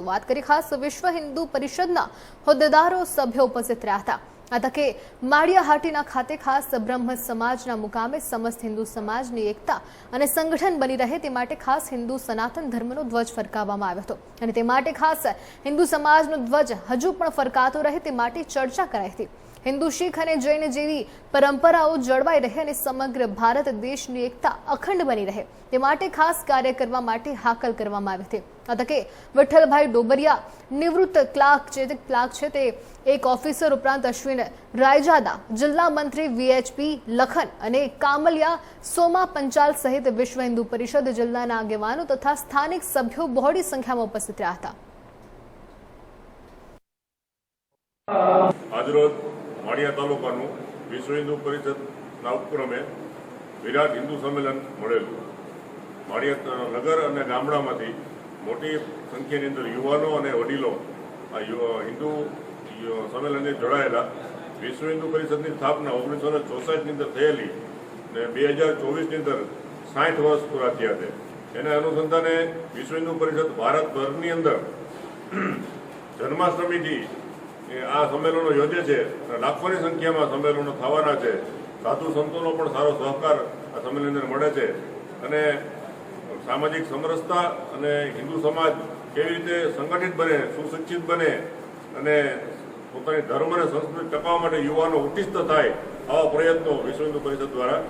હતું વાત કરી ખાસ, વિશ્વ હિન્દુ પરિષદના હોદ્દેદારો સભ્યો ઉપસ્થિત રહ્યા હતા. આ તકે માળિયાહાટીના ખાતે ખાસ બ્રહ્મ સમાજના મુકામે સમસ્ત હિન્દુ સમાજની એકતા અને સંગઠન બની રહે તે માટે ખાસ હિન્દુ સનાતન ધર્મનો ધ્વજ ફરકાવવામાં આવ્યો હતો. અને તે માટે ખાસ હિન્દુ સમાજનો ધ્વજ હજુ પણ ફરકાતો રહે તે માટે ચર્ચા કરાઈ હતી. હિન્દુ શીખ અને જૈન જેવી પરંપરાઓ જળવાઈ રહે અને સમગ્ર ભારત દેશની એકતા અખંડ બની રહે. તે માટે ખાસ કાર્ય કરવા માટે હાકલ કરવામાં આવી હતી. આ તકે વિઠ્ઠલભાઈ ડોબરિયા નિવૃત્ત ક્લાર્ક જે ક્લાર્ક છે તે એક ઓફિસર ઉપરાંત અશ્વિન રાયજાદા, જિલ્લા મંત્રી વીએચપી લખન અને કામલિયા સોમા પંચાલ સહિત વિશ્વ હિન્દુ પરિષદ જિલ્લાના આગેવાનો તથા સ્થાનિક સભ્યો બહોળી સંખ્યામાં ઉપસ્થિત રહ્યા હતા. આજરોજ માળિયા તાલુકાનું વિશ્વ હિન્દુ પરિષદના ઉપક્રમે વિરાટ હિન્દુ સંમેલન મળેલું. માળિયા નગર અને ગામડામાંથી મોટી સંખ્યાની અંદર યુવાનો અને વડીલો આ હિન્દુ સંમેલનને જોડાયેલા વિશ્વ હિન્દુ પરિષદની સ્થાપના ઓગણીસો ને ચોસઠની અંદર થયેલી ને બે હજાર ચોવીસની અંદર સાઠ વર્ષ પૂરા થયા છે. એના અનુસંધાને વિશ્વ હિન્દુ પરિષદ ભારતભરની અંદર જન્માષ્ટમીથી એ આ સંમેલનો યોજે છે. અને લાખોની સંખ્યામાં સંમેલનો થવાના છે. સાધુ સંતોનો પણ સારો સહકાર આ સંમેલન મળે છે. અને સામાજિક સમરસતા અને હિન્દુ સમાજ કેવી રીતે સંગઠિત બને, સુશિક્ષિત બને, અને પોતાની ધર્મ અને સંસ્કૃતિ ટકાવવા માટે યુવાનો ઉત્તિષ્ઠ થાય આવા પ્રયત્નો વિશ્વ હિન્દુ પરિષદ દ્વારા